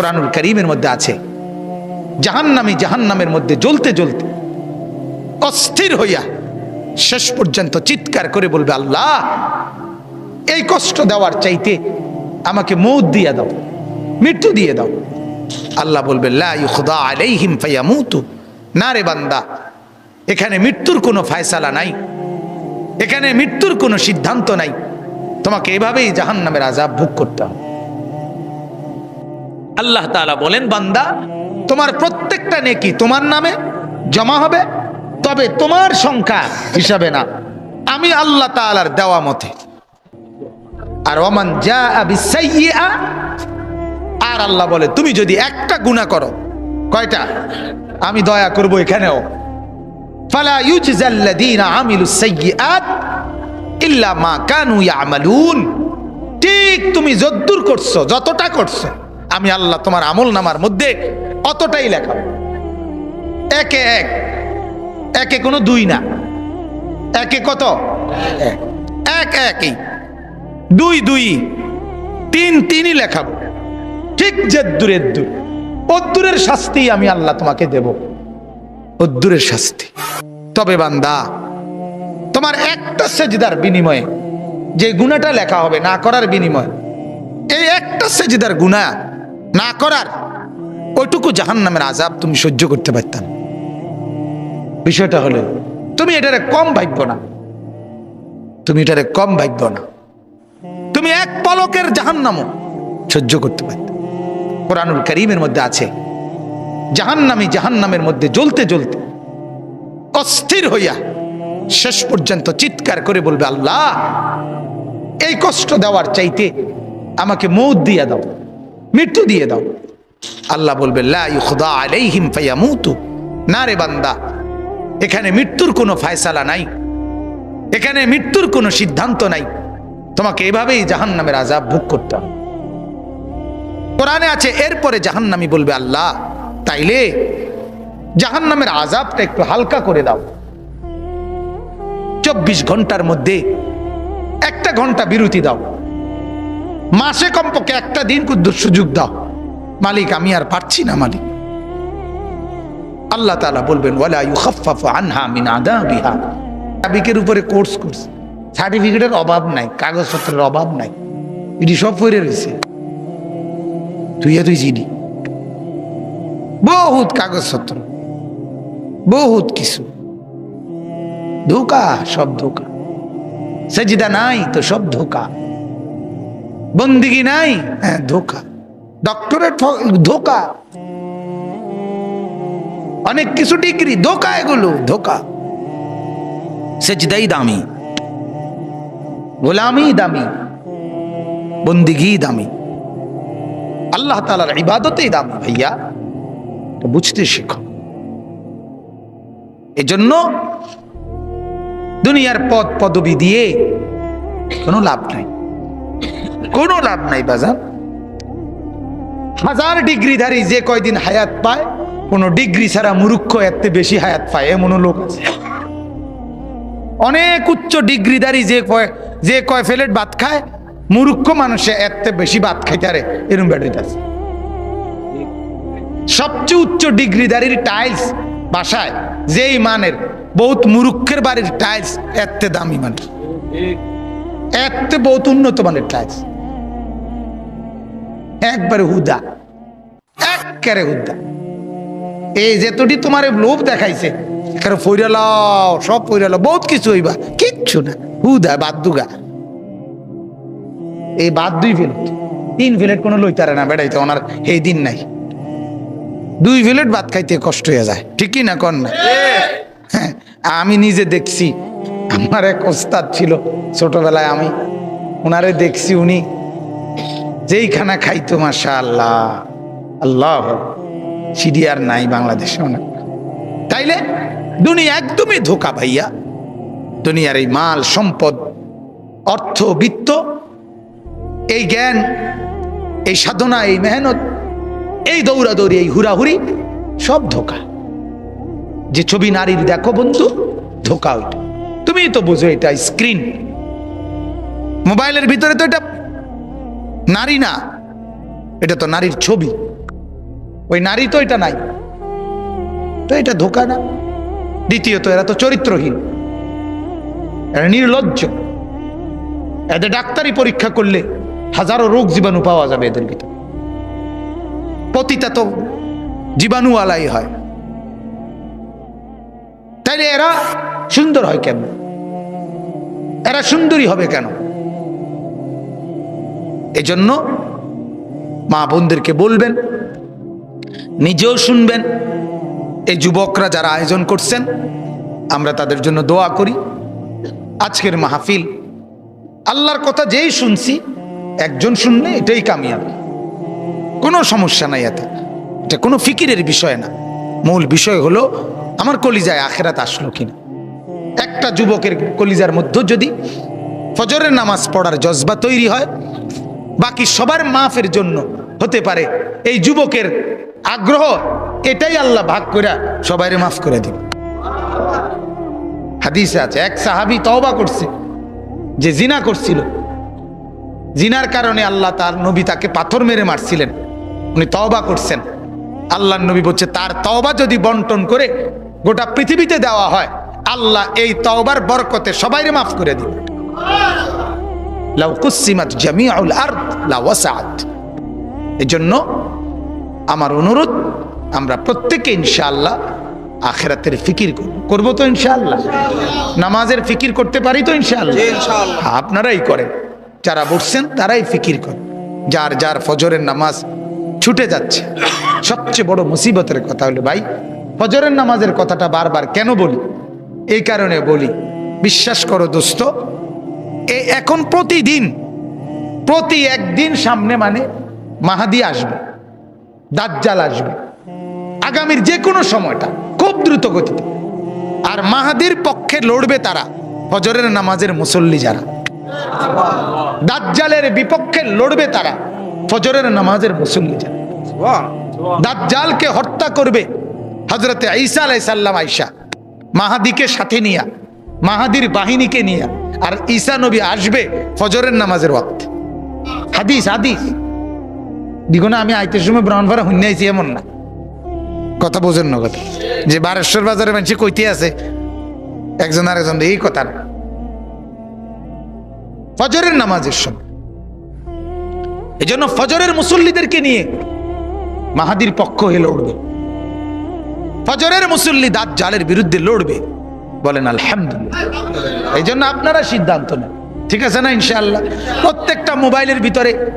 কোরআনুল করিমের মধ্যে আছে। জাহান্নামি জাহান্নামের মধ্যে জ্বলতে জ্বলতে অস্থির হইয়া শেষ পর্যন্ত চিৎকার করে বলবে, আল্লাহ, এই কষ্ট দেওয়ার চাইতে আমাকে মৌত দিয়ে দাও, মৃত্যু দিয়ে দাও। আল্লাহ বলবে না রে বান্দা, এখানে মৃত্যুর কোনো ফায়সালা নাই, এখানে মৃত্যুর কোনো সিদ্ধান্ত নাই। তোমাকে এভাবেই জাহান্নামের আজাব ভোগ করতে হবে। আল্লাহ তাআলা বলেন, বান্দা, তোমার প্রত্যেকটা নেকি তোমার নামে জমা হবে, তবে তোমার সংখ্যা হিসাবে না। আমি আল্লাহ তাআলার দেওয়া মতে। আর ওমান যা আর আল্লাহ বলে, তুমি যদি একটা গুনাহ করো, কয়টা? আমি দয়া করব এখানেও। ফালা ইল্লা মা কানু ঠিক তুমি যদ্দুর করছ, যতটা করছ আমি আল্লাহ তোমার আমল নামার মধ্যে অতটাই লেখা। একে এক। একে কোনো দুই না। একে কত? এক। এক একই। দুই দুই। তিন তিনই লেখাবো ঠিক জেদ্দুরের দূর। অদ্দুরের শাস্তি আমি আল্লাহ তোমাকে দেব। অদ্দুরের শাস্তি। তবে বান্দা, তোমার একটা সেজদার বিনিময়ে যে গুণাটা লেখা হবে না করার বিনিময়ে, এই একটা সেজদার গুণা না করার, ওইটুকু জাহান্নামের আজাব তুমি সহ্য করতে পারতাম বিষয়টা হলো, তুমি এটারে কম ভাগ্য না। তুমি এটারে কম ভাগ্য না। তুমি এক পলকের জাহান্নামও সহ্য করতে পারত কোরআনুল করিমের মধ্যে আছে, জাহান্নামি জাহান্নামের মধ্যে জ্বলতে জ্বলতে অস্থির হইয়া শেষ পর্যন্ত চিৎকার করে বলবে, আল্লাহ, এই কষ্ট দেওয়ার চাইতে আমাকে মৌত দিয়া দাও। মৃত্যু দিয়ে দাও। আল্লাহ বলবে না রে বান্দা, এখানে মৃত্যুর কোনো ফায়সালা নাই, এখানে মৃত্যুর কোনো সিদ্ধান্ত নাই। তোমাকে এভাবেই জাহান্নামের আজাব ভোগ করতে হবে। কোরআনে আছে, এরপরে জাহান্নামি বলবে, আল্লাহ, তাইলে জাহান্নামের আজাবটা একটু হালকা করে দাও। চব্বিশ ঘণ্টার মধ্যে একটা ঘণ্টা বিরতি দাও। মাসে কমপক্ষে একটা দিন কুদ্দুর সুযোগ দাও। মালিক, আমি আর পারছি না, মালিক। আল্লাহ তাআলা বলবেন, ওয়ালা ইউখাফফাফু আনহা মিন আযাবিহা। সাবিকের উপরে কোর্স করছে। সার্টিফিকেটের অভাব নাই, কাগজপত্রের অভাব নাই। এটি সব পড়ে রয়েছে। তুই তুই চিনি বহুত কাগজপত্র, বহুত কিছু। ধোকা, সব ধোকা। সেজিদা নাই তো সব ধোকা। বন্দিগি নাই? হ্যাঁ ধোকা। ডক্টরের ধোকা। অনেক কিছু ডিগ্রি ধোকা এগুলো ধোকা। সেজদাই দামি। গোলামি দামি। বন্দিগি দামি। আল্লাহ তালার ইবাদতেই দামি ভাইয়া। বুঝতে শেখো। এজন্য দুনিয়ার পদ পদবি দিয়ে কোনো লাভ নাই। কোনো লাভ নাই বাজার হাজার ডিগ্রিধারী যে কয়দিন হায়াত পায়, কোনো ডিগ্রি ছাড়া মুরুক্ষ এত বেশি হায়াত পায়, এমনও লোক আছে। অনেক উচ্চ ডিগ্রিধারী যে কয় যে কয় ফেলেট ভাত খায় মুরুক্ষ মানুষে এত বেশি ভাত খাইতে পারে, এরম আছে। সবচেয়ে উচ্চ ডিগ্রিধারীর টাইলস বাসায়, যেই মানের, বহুত মুরুক্ষের বাড়ির টাইলস এত দামি মানের। এত বহুত উন্নত মানের টাইলস। একবারে হুদা। একবারে হুদা। এই যে যেতটি তোমার লোভ দেখাইছে এখানে ফইরালাও, সব ফইরালাও, বহুত কিছু হইবা, কিচ্ছু না। হুদা বাদ দুগা এই বাদ দুই ফিলেট তিন ফিলেট কোনো লইতারে না বেড়াইতে, ওনার এই দিন নাই। দুই প্লেট ভাত খাইতে কষ্ট হয়ে যায়, ঠিকই না কর না? হ্যাঁ আমি নিজে দেখছি, আমার এক ওস্তাদ ছিল, ছোটবেলায় আমি ওনারে দেখছি উনি যেই খানা খাইতো মাসা আল্লাহ আল্লাহ সিডি আর নাই বাংলাদেশে অনেক। তাইলে দুনিয়া একদমই ধোকা ভাইয়া। দুনিয়ার এই মাল, সম্পদ, অর্থ, বিত্ত, এই জ্ঞান, এই সাধনা, এই মেহনত, এই দৌড়াদৌড়ি, এই হুড়াহুড়ি, সব ধোকা। যে ছবি নারীর দেখো বন্ধু, ধোকা ওইটা। তুমি তো বুঝো এটা স্ক্রিন। মোবাইলের ভিতরে তো এটা নারী না, এটা তো নারীর ছবি। ওই নারী তো এটা নাই, তো এটা ধোকা না। দ্বিতীয়ত, এরা তো চরিত্রহীন, এরা নির্লজ্জ। এদের ডাক্তারি পরীক্ষা করলে হাজারো রোগ জীবাণু পাওয়া যাবে এদের ভিতরে। পতিতা তো জীবাণুওয়ালাই হয়। তাইলে এরা সুন্দর হয় কেন? এরা সুন্দরী হবে কেন? এজন্য মা বোনদেরকে বলবেন, নিজেও শুনবেন। এই যুবকরা যারা আয়োজন করছেন, আমরা তাদের জন্য দোয়া করি। আজকের মাহফিল, আল্লাহর কথা যেই শুনছি, একজন শুনলে এটাই কামিয়াব। কোনো সমস্যা নাই এতে। এটা কোনো ফিকিরের বিষয় না। মূল বিষয় হলো, আমার কলিজায় আখেরাত আসলো কিনা। একটা যুবকের কলিজার মধ্যে যদি ফজরের নামাজ পড়ার জজবা তৈরি হয় বাকি সবার মাফের জন্য হতে পারে। এই যুবকের আগ্রহ, এটাই আল্লাহ ভাগ করে সবাইরে মাফ করে দিবে হাদিসে আছে, এক সাহাবি তওবা করছে, যে জিনা করছিল। জিনার কারণে আল্লাহ তার নবী তাকে পাথর মেরে মারছিলেন। উনি তওবা করছেন। আল্লাহ নবী বলছে, তার তওবা যদি বন্টন করে গোটা পৃথিবীতে দেওয়া হয়, আল্লাহ এই তওবার বরকতে সবাইরে মাফ করে দিবে। লাউ কুসিমাত জামিউল আরদ লা ওয়াসাআত। এজন্য আমার অনুরোধ আমরা প্রত্যেকে ইনশাআল্লাহ আখেরাতের ফিকির করব। তো ইনশাআল্লাহ? নামাজের ফিকির করতে পারি তো ইনশাআল্লাহ। আপনারাই করেন। যারা বসছেন তারাই ফিকির করেন। যার যার ফজরের নামাজ ছুটে যাচ্ছে সবচেয়ে বড় মুসিবতের কথা হলো ভাই ফজরের নামাজের কথাটা বারবার কেন বলি? এই কারণে বলি বিশ্বাস করো দোস্ত এখন প্রতিদিন, প্রতি একদিন সামনে মানে মাহাদি আসবে, দাজ্জাল আসবে, আগামীর যে কোনো সময়টা, খুব দ্রুত গতিতে। আর মাহাদির পক্ষে লড়বে তারা, ফজরের নামাজের মুসল্লি যারা। দাজ্জালের বিপক্ষে লড়বে তারা, ফজরের নামাজের মুসল্লি যারা। দাজ্জালকে হত্যা করবে হজরতে ঈসা আলাই সাল্লাম আইসা মাহাদিকে সাথে নিয়া। মাহাদির বাহিনীকে নিয়ে। আর ঈসা নবী আসবে ফজরের নামাজের ওয়াক্ত। হাদিস হাদিস। দিগুনা আমি আইতে সময় ব্রাহ্মণপাড়া হুন্যে আইছি এমন না। কথা বোঝেন না কথা। যে বারেশ্বর বাজারে মানুষ কইতে আছে, একজন আরেকজন এই কথা না। ফজরের নামাজের সময়। এই জন্য ফজরের মুসল্লিদেরকে নিয়ে মাহাদির পক্ষ হয়ে লড়বে। ফজরের মুসল্লি দাঁত জালের বিরুদ্ধে লড়বে। বলেন, আলহামদুলিল্লাহ। এই জন্য আপনারা সিদ্ধান্ত নেন। ঠিক আছে না, ইনশাআল্লাহ? প্রত্যেকটা মোবাইলের ভিতরে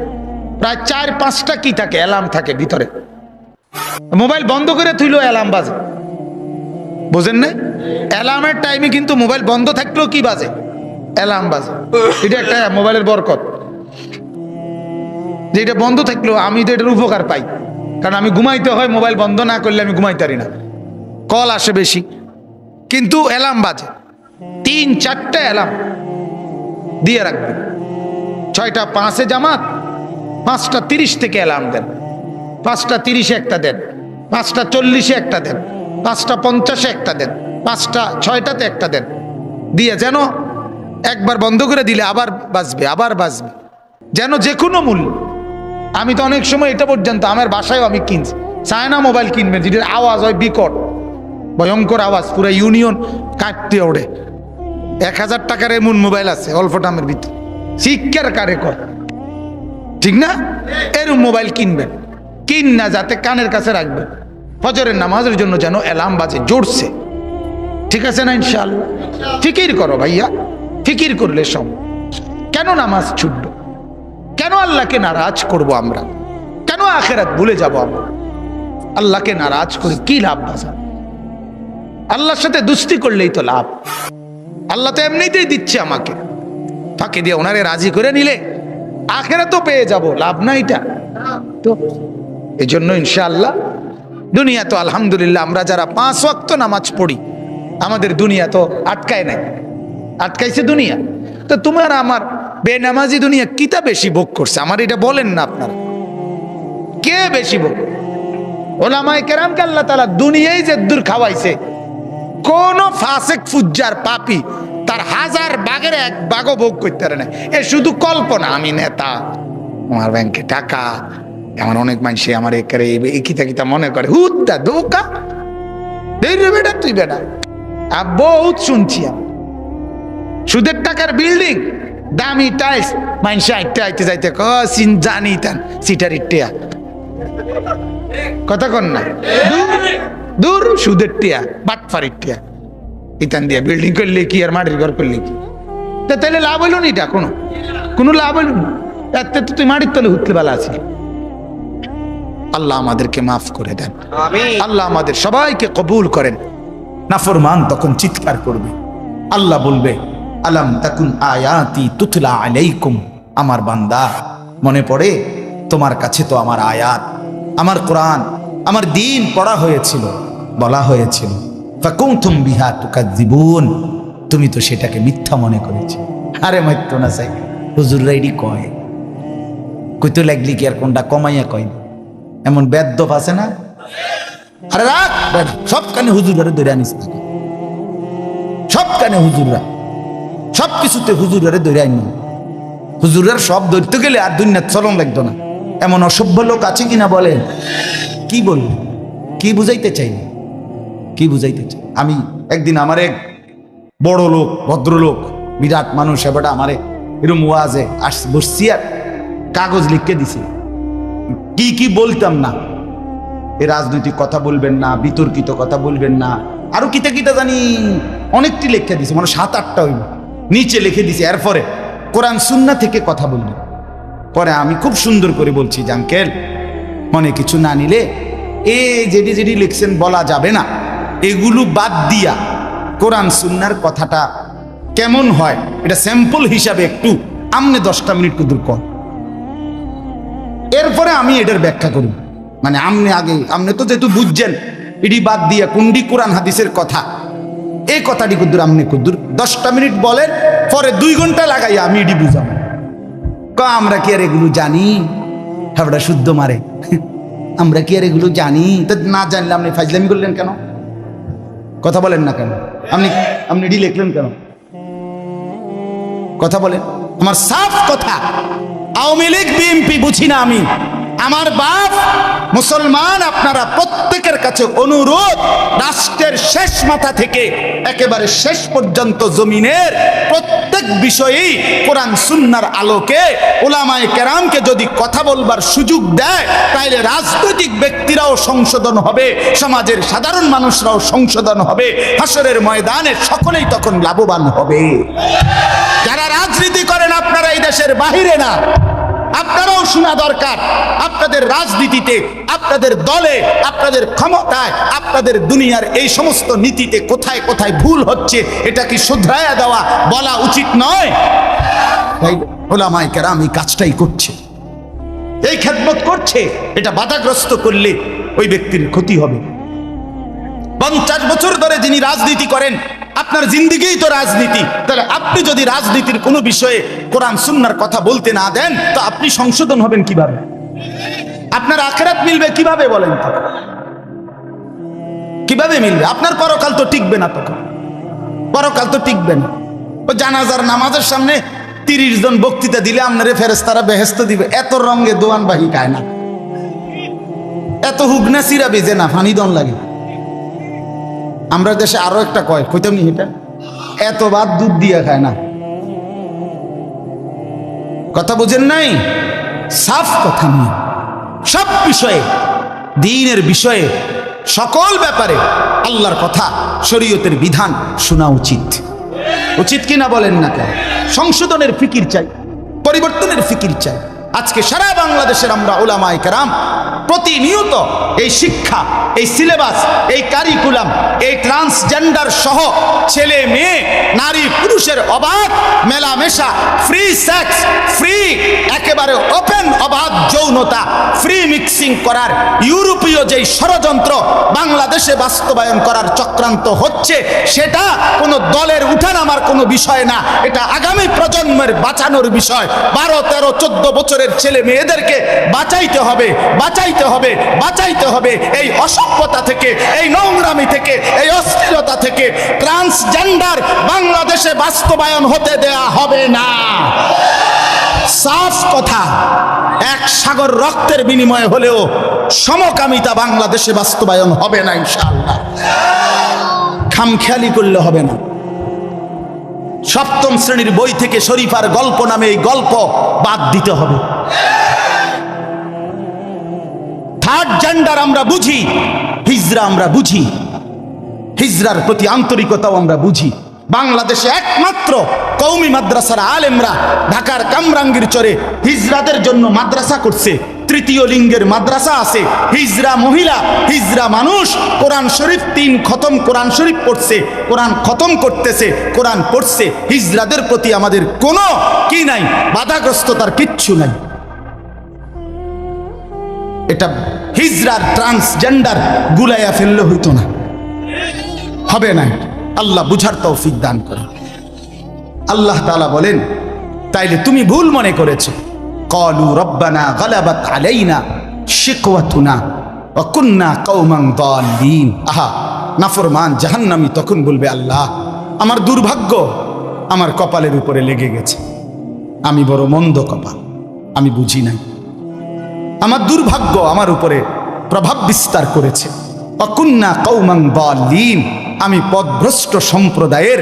প্রায় চার, পাঁচটা কি থাকে? অ্যালার্ম থাকে ভিতরে। মোবাইল বন্ধ করে থইলো অ্যালার্ম বাজে। বুঝেন না অ্যালার্মের টাইমে কিন্তু মোবাইল বন্ধ থাকলেও কি বাজে? অ্যালার্ম বাজে। এটা একটা মোবাইলের বরকত। যে এটা বন্ধ থাকলেও আমি তো এটার উপকার পাই। কারণ আমি ঘুমাইতে হয়, মোবাইল বন্ধ না করলে আমি ঘুমাইতে পারি না। কল আসে বেশি। কিন্তু অ্যালার্ম বাজে। তিন, চারটে অ্যালার্ম। দিয়ে রাখবেন ছয়টা পাঁচে জামাত, পাঁচটা তিরিশ থেকে অ্যালার্ম দেন। পাঁচটা তিরিশে একটা দেন, পাঁচটা চল্লিশে একটা দেন, পাঁচটা পঞ্চাশে একটা দেন, পাঁচটা ছয়টাতে একটা দেন। দিয়ে যেন একবার বন্ধ করে দিলে আবার বাজবে আবার বাজবে। যেন যে কোনো মূল্য। আমি তো অনেক সময় এটা পর্যন্ত আমার বাসায়ও আমি কিনছি। চায়না মোবাইল কিনবেন, যেটার আওয়াজ হয় বিকট। ভয়ঙ্কর আওয়াজ, পুরো ইউনিয়ন কাটতে ওড়ে। এক হাজার টাকার এমন মোবাইল আছে, অল্প দামের ভিতরে। শিক্ষার কারে কর ঠিক না? এরম মোবাইল কিনবেন। কিন না, যাতে কানের কাছে রাখবেন। ফজরের নামাজের জন্য যেন অ্যালার্ম বাজে জোরছে ঠিক আছে না ইনশাআল্লাহ? ফিকির করো ভাইয়া। ফিকির করলে সব। কেন নামাজ ছুটবে? কেন আল্লাহকে নারাজ করব আমরা? কেন আখেরাত ভুলে যাব আমরা? আল্লাহকে নারাজ করে কি লাভ বাজার আল্লাহর সাথে দুস্তি করলেই তো লাভ। আল্লাহ তো এমনিতেই দিচ্ছে আমাকে। ফাঁকে দিয়ে ওনারে রাজি করে নিলে আখেরা তো পেয়ে যাব, লাভ না এটা। তো এই জন্য ইনশাআল্লাহ দুনিয়া তো আলহামদুলিল্লাহ, আমরা যারা পাঁচ ওয়াক্ত নামাজ পড়ি, আমাদের দুনিয়া তো আটকায় নাই। আটকাইছে দুনিয়া। তো তোমার আমার বেনামাজি দুনিয়া কিতা বেশি ভোগ করছে? আমার এটা বলেন না আপনারা। কে বেশি ভোগ? ওলামায় কেরামকে আল্লাহ তালা দুনিয়াই যে দূর খাওয়াইছে। কোন ফাসেক ফুজ্জার পাপি তার হাজার বাগের এক বাগও ভোগ করতে পারে না। এ শুধু কল্পনা, আমি নেতা। আমার ব্যাংকে টাকা আমার অনেক মানুষে আমার একারে এই কিতা মনে করে। হুদ্দা দেই বেটা, তুই বেটা। আর বহুত শুনছি আমি। সুদের টাকার বিল্ডিং, দামি টাইলস, মানুষ আইতে আইতে যাইতে ক সিন জানি তান সিটার ইটিয়া কথা কন না। দূর- দূর সুদের টিয়া বাটফারির টিয়া। ইতান দিয়া বিল্ডিং করলে কি আর মাটির ঘর করলে কি? তা তাহলে লাভ হইল নি এটা কোনো? কোনো লাভ হইল না? এতে তো তুই মাটির তলে হুতলে বেলা আছি আল্লাহ আমাদেরকে মাফ করে দেন। আল্লাহ আমাদের সবাইকে কবুল করেন। নাফরমান তখন চিৎকার করবে। আল্লাহ বলবে আলাম তাকুন আয়াতি তুতলা আলাইকুম আমার বান্দা। মনে পড়ে তোমার কাছে তো আমার আয়াত আমার কোরআন আমার দিন পড়া হয়েছিল, বলা হয়েছিল। বিহা তুকাজ্জিবুন তুমি তো সেটাকে মিথ্যা মনে করেছি। আরে মাইত্য না চাই হুজুররা এডি কয়, কইতো লাগলি কি আর কোনটা কমাইয়া কয় এমন বেদ্যপ আছে না? আরে রাখ সব কানে হুজুরে ধরে আনিস তাকে সব কানে হুজুররা সব কিছুতে হুজুরে ধরে আইন হুজুরের সব ধরতে গেলে আর দুনিয়ার চলন লাগতো না। এমন অসভ্য লোক আছে কিনা বলেন? কি বলব? কি বুঝাইতে চাই কি বুঝাইতে চাই? আমি একদিন আমার এক বড় লোক, ভদ্রলোক, বিরাট মানুষ এবারটা আমারে এরম ওয়াজে আস বসছি আর কাগজ লিখকে দিছে। কি কি বলতাম না। এ রাজনৈতিক কথা বলবেন না, বিতর্কিত কথা বলবেন না। আরও কিতা কিতা জানি অনেকটি লেখা দিছে মানে সাত আটটা হইব নিচে লিখে দিছে। এরপরে কোরআন সুন্না থেকে কথা বলবেন পরে আমি খুব সুন্দর করে বলছি জাঙ্কেল মনে কিছু না নিলে এ যেটি যেটি লিখছেন, বলা যাবে না। এগুলো বাদ দিয়া কোরআন সুন্নার কথাটা কেমন হয়, এটা স্যাম্পল হিসাবে একটু আমনে দশটা মিনিট কুদুর কর। এরপরে আমি এটার ব্যাখ্যা করি। মানে আমনে আগে, আমনে তো যেহেতু বুঝছেন, এটি বাদ দিয়া কুন্ডি কোরআন হাদিসের কথা, এই কথাটি কুদ্দুর আমনে কুদ্দুর দশটা মিনিট বলেন, পরে দুই ঘণ্টা লাগাই আমি এটি বুঝাম ক, আমরা কি আর এগুলো জানি? হাবড়া শুদ্ধ মারে। আমরা কি আর এগুলো জানি? তো না জানলে আপনি ফাইজলামি করলেন কেন? কথা বলেন না কেন? আপনি আপনি এটি লিখলেন কেন? কথা বলেন। আমার সাফ কথা, আওয়ামী লীগ, বিএনপি বুঝি না আমি। আমার বাপ মুসলমান, আপনারা প্রত্যেকের কাছে অনুরোধ, রাষ্ট্রের শেষ মাথা থেকে একেবারে শেষ পর্যন্ত জমিনের প্রত্যেক বিষয়েই কোরআন সুন্নার আলোকে ওলামায় কেরামকে যদি কথা বলবার সুযোগ দেয়, তাইলে রাজনৈতিক ব্যক্তিরাও সংশোধন হবে, সমাজের সাধারণ মানুষরাও সংশোধন হবে হাসরের ময়দানে সকলেই তখন লাভবান হবে। যারা রাজনীতি করেন, আপনারা এই দেশের বাহিরে না। আপনারাও শোনা দরকার। আপনাদের রাজনীতিতে, আপনাদের দলে, আপনাদের ক্ষমতায়, আপনাদের দুনিয়ার এই সমস্ত নীতিতে কোথায় কোথায় ভুল হচ্ছে, এটা কি শুধরায়া দেওয়া বলা উচিত নয়? তাই ওলামাই কেরাম এই কাজটাই করছে। এই খেদমত করছে, এটা বাধাগ্রস্ত করলে ওই ব্যক্তির ক্ষতি হবে। পঞ্চাশ বছর ধরে যিনি রাজনীতি করেন আপনার জিন্দিগিই তো রাজনীতি। তাহলে আপনি যদি রাজনীতির কোনো বিষয়ে কোরআন সুন্নার কথা বলতে না দেন, তো আপনি সংশোধন হবেন কীভাবে? আপনার আখেরাত মিলবে কীভাবে বলেন তো? কীভাবে মিলবে? আপনার পরকাল তো টিকবে না তখন। পরকাল তো টিকবে না। ও জানাজার নামাজের সামনে তিরিশ জন বক্তৃতা দিলে আপনারে ফেরেস্তারা বেহেস্ত দিবে। এত রঙে দোয়ান বাহি খায় না এত হুগনা সিরা বেজে না, ফানি দন লাগে। আমরা দেশে আরও একটা কয়, কইতাম নি এটা এত বাদ দুধ দিয়ে খায় না। কথা বুঝেন নাই? সাফ কথা নিয়ে। সব বিষয়ে, দিনের বিষয়ে, সকল ব্যাপারে আল্লাহর কথা, শরীয়তের বিধান শোনা উচিত। উচিত কিনা বলেন না কেন? সংশোধনের ফিকির চাই, পরিবর্তনের ফিকির চাই। আজকে সারা বাংলাদেশের আমরা ওলামাই কেরাম প্রতিনিয়ত এই শিক্ষা, এই সিলেবাস, এই কারিকুলাম, এই ট্রান্সজেন্ডার সহ ছেলে, মেয়ে, নারী, পুরুষের অবাধ, মেলামেশা ফ্রি সেক্স ফ্রি একেবারে ওপেন অবাধ যৌনতা ফ্রি মিক্সিং করার ইউরোপীয় যেই ষড়যন্ত্র বাংলাদেশে বাস্তবায়ন করার চক্রান্ত হচ্ছে, সেটা কোনো দলের উঠানামার কোনো বিষয় না। এটা আগামী প্রজন্মের বাঁচানোর বিষয়। বারো, তেরো, চোদ্দ বছরের ছেলে মেয়েদেরকে বাঁচাইতে হবে বাঁচাইতে হবে বাঁচাইতে হবে। এই অসভ্যতা থেকে, এই নোংরামি থেকে, এই অস্থিরতা থেকে ট্রান্সজেন্ডার বাংলাদেশে বাস্তবায়ন হতে দেয়া হবে না। সাফ কথা, এক সাগর রক্তের বিনিময়ে হলেও সমকামিতা বাংলাদেশে বাস্তবায়ন হবে না ইনশাআল্লাহ। খামখেয়ালি করলে হবে না। সপ্তম শ্রেণির বই থেকে শরীফার গল্প নামে এই গল্প বাদ দিতে হবে। থার্ড জেন্ডার আমরা বুঝি, হিজরা আমরা বুঝি, হিজরার প্রতি আন্তরিকতাও আমরা বুঝি। বাংলাদেশে একমাত্র কৌমি মাদ্রাসার আলেমরা ঢাকার কামরাঙ্গীর চরে হিজরাদের জন্য মাদ্রাসা করছে। তৃতীয় লিঙ্গের মাদ্রাসা আছে। হিজরা মহিলা, হিজরা মানুষ। কোরআন শরীফ তিন খতম, কোরআন শরীফ পড়ছে। কোরআন খতম করতেছে, কোরআন পড়ছে। হিজরাদের প্রতি আমাদের কোনো কি নাই, বাধাগ্রস্ততার কিচ্ছু নাই। এটা হিজরার ট্রান্সজেন্ডার গুলাইয়া ফেললে হইতো না। হবে না আল্লাহ বুঝার তৌফিক দান করে। আল্লাহ তালা বলেন, তাইলে তুমি ভুল মনে করেছ। কলু রব্বানা গালাবাত আলাইনা শিকওয়াতুনা ওয়া কুন্না কওমান দাল্লিন। আহা, নাফরমান, জাহান্নামী, তখন বলবে আল্লাহ, আমার দুর্ভাগ্য আমার কপালের উপরে লেগে গেছে। আমি বড় মন্দ কপাল, আমি বুঝি নাই। আমার দুর্ভাগ্য আমার উপরে প্রভাব বিস্তার করেছে। অকুন্না কৌমাং দলিন আমি পদভ্রষ্ট সম্প্রদায়ের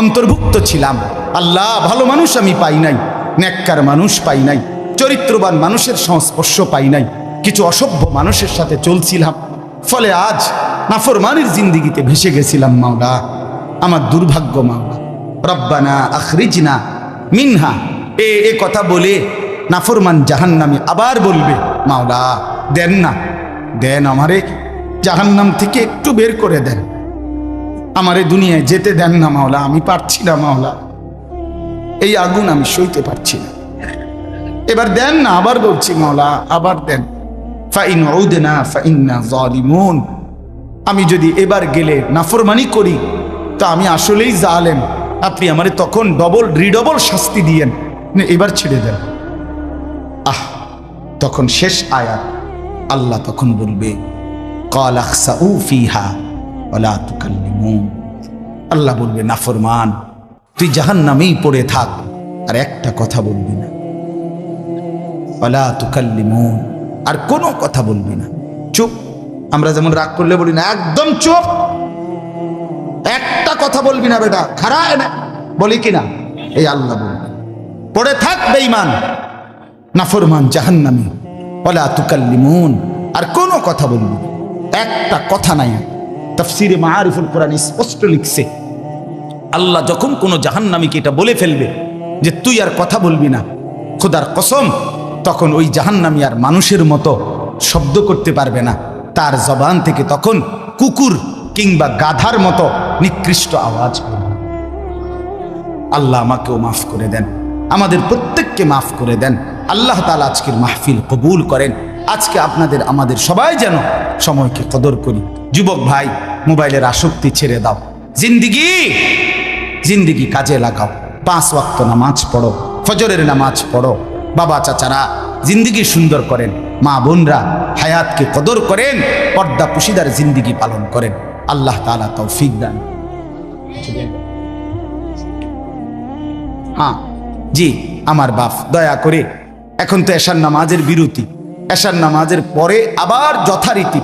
অন্তর্ভুক্ত ছিলাম। আল্লাহ ভালো মানুষ আমি পাই নাই নেককার মানুষ পাই নাই, চরিত্রবান মানুষের সংস্পর্শ পাই নাই, কিছু অসভ্য মানুষের সাথে চলছিলাম। ফলে আজ নাফরমানির জিন্দিগিতে ভেসে গেছিলাম মাওলা, আমার দুর্ভাগ্য মাওলা। রব্বানা আখরিজনা মিনহা, এ এ কথা বলে নাফরমান জাহান্নামি আবার বলবে, মাওলা, দেন না, দেন আমারে জাহান্নাম থেকে একটু বের করে দেন। আমারে দুনিয়ায় যেতে দেন না মাওলা, আমি পারছি না মাওলা। এই আগুন আমি সইতে পারছি না। এবার দেন না, আবার বলছি, মাওলা, আবার দেন। ফাইন উদনা, ফাইন্না জালিমুন। আমি যদি এবার গেলে নাফরমানি করি, তা আমি আসলেই জালেম। আপনি আমারে তখন ডবল, রিডবল শাস্তি দিয়েন। এবার ছেড়ে দেন। আহ, তখন শেষ আয়াত। আল্লাহ তখন বলবে, কল আখসাউ ফিহা। ওয়ালা তুকাল্লিমুন। আল্লাহ বলবে নাফরমান তুই জাহান্নামেই পড়ে থাক, আর একটা কথা বলবি না। ওয়ালা তুকাল্লিমুন, আর কোনো কথা বলবি না। চুপ, আমরা যেমন রাগ করলে বলি না, একদম চুপ। একটা কথা বলবি না বেটা খারা এনে, বলি কিনা এই আল্লাহ বলবে, পড়ে থাক বেঈমান নাফরমান জাহান্নামি। ওলা তুকাল্লিমুন, আর কোনো কথা বলবি একটা কথা নাই। তাফসিরে মাআরিফুল কোরআন স্পষ্ট লিখছে, আল্লাহ যখন কোনো জাহান্নামীকে এটা বলে ফেলবে যে তুই আর কথা বলবি না, খোদার কসম, তখন ওই জাহান্নামী আর মানুষের মতো শব্দ করতে পারবে না। তার জবান থেকে তখন কুকুর কিংবা গাধার মতো নিকৃষ্ট আওয়াজ আল্লাহ আমাকেও মাফ করে দেন, আমাদের প্রত্যেককে মাফ করে দেন। আল্লাহ তালা আজকের মাহফিল কবুল করেন। আজকে আপনাদের, আমাদের সবাই যেন সময়কে কদর করি। যুবক ভাই, মোবাইলের আসক্তি ছেড়ে দাও। জিন্দিগি! জিন্দিগি কাজে লাগাও। পাঁচ ওয়াক্ত নামাজ পড়ো, ফজরের নামাজ পড়ো। বাবা চাচারা, জিন্দিগি সুন্দর করেন। মা বোনরা হায়াতকে কদর করেন, পর্দা পুশিদার জিন্দিগি পালন করেন। আল্লাহ তালা তৌফিক দান। হ্যাঁ জি, আমার বাপ, দয়া করে। এখন তো এশার নামাজের বিরতি। এশার নামাজের পরে আবার যথারীতি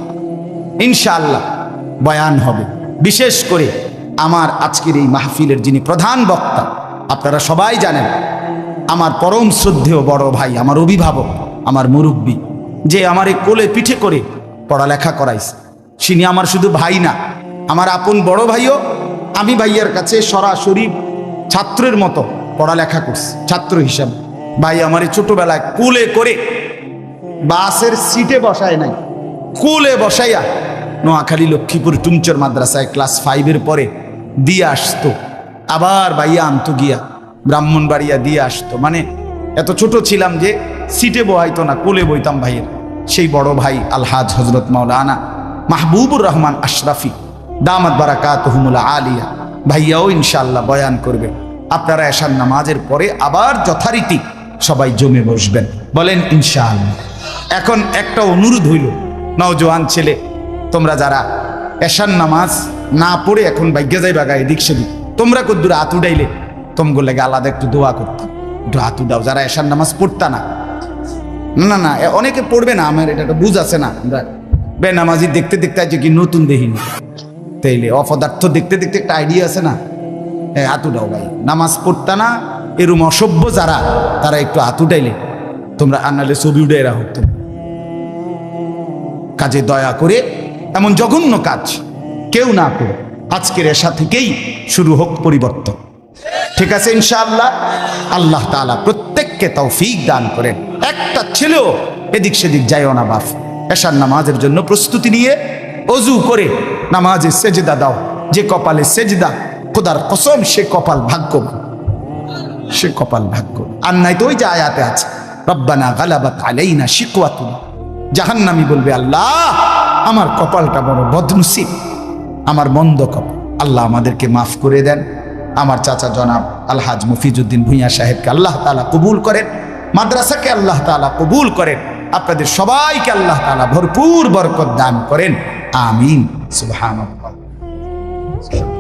ইনশাআল্লাহ বয়ান হবে। বিশেষ করে আমার আজকের এই মাহফিলের যিনি প্রধান বক্তা, আপনারা সবাই জানেন, আমার পরম শ্রদ্ধেয় বড় ভাই, আমার অভিভাবক, আমার মুরব্বী, যে আমার এই কোলে পিঠে করে পড়ালেখা করাইছে। তিনি আমার শুধু ভাই না, আমার আপন বড় ভাইও আমি ভাইয়ার কাছে সরাসরি ছাত্রের মতো পড়ালেখা করছি, ছাত্র হিসাবে। ভাই আমার এই ছোটবেলায় কুলে করে বাসের সিটে বসায় নাই, কুলে বসাইয়া নোয়াখালী লক্ষ্মীপুর টুমচর মাদ্রাসায় ক্লাস ফাইভের পরে দিয়ে আসতো। আবার ভাইয়া আনতো গিয়া, ব্রাহ্মণবাড়িয়া দিয়ে আসতো। মানে এত ছোট ছিলাম যে সিটে বহাইতো না, কোলে বইতাম ভাইয়ের। সেই বড় ভাই আলহাজ হজরত মাওলানা মাহবুবুর রহমান আশরাফি, দামাত বারাকাত হুমুলা আলিয়া। ভাইয়াও ইনশাল্লাহ বয়ান করবে। আপনারা এশার নামাজের পরে আবার যথারীতি সবাই জমে বসবেন। বলেন, ইনশাআল্লাহ। এখন একটা অনুরোধ হইল, নওজোয়ান ছেলে, তোমরা যারা এশার নামাজ না পড়ে এখন ভাগ্যে যাই বাগা এদিক সেদিক, তোমরা কদ্দুর হাত উঠাইলে? তোমগো লেগে আলাদা একটু দোয়া করতাম একটু হাতু দাও যারা এশার নামাজ পড়তা না। না না অনেকে পড়বে না, আমার এটা একটা বুঝ আছে না। আমরা বেনামাজি দেখতে দেখতে আছে কি নতুন দেখিনি তাইলে অপদার্থ দেখতে দেখতে একটা আইডিয়া আছে না। হ্যাঁ হাতু দাও ভাই, নামাজ পড়তা না এরম অসভ্য যারা, তারা একটু হাতু ডাইলে তোমরা আনালে ছবি উঠে রাখো তোমরা। কাজে দয়া করে এমন জঘন্য কাজ কেউ না করে আজকের এসা থেকেই শুরু হোক পরিবর্তন। ঠিক আছে ইনশাআল্লাহ? আল্লাহ তাআলা প্রত্যেককে তাও তৌফিক দান করেন। একটা ছেলেও এদিক সেদিক যায়ও না বাপ। এশার নামাজের জন্য প্রস্তুতি নিয়ে অজু করে নামাজে সেজদা দাও। যে কপালে সেজদা, খোদার কসম সে কপাল ভাগ্যবান। সে কপাল ভাগ্য। আর নাই তো ওই যে আয়াতে আছে, রব্বানা গালাবাত আলাইনা শিকওয়াতুনা। জাহান্নামি বলবে, আল্লাহ, আমার কপালটা বড় বদনসিব, আমার মন্দ কপাল। আল্লাহ আমাদেরকে মাফ করে দেন। আমার চাচা জনাব আলহাজ মুফিজুদ্দিন ভুইয়া সাহেবকে আল্লাহ তাআলা কবুল করেন, মাদ্রাসাকে আল্লাহ তাআলা কবুল করেন, আপনাদের সবাইকে আল্লাহ তাআলা ভরপুর বরকত দান করেন। আমিন। সুবহানাল্লাহ।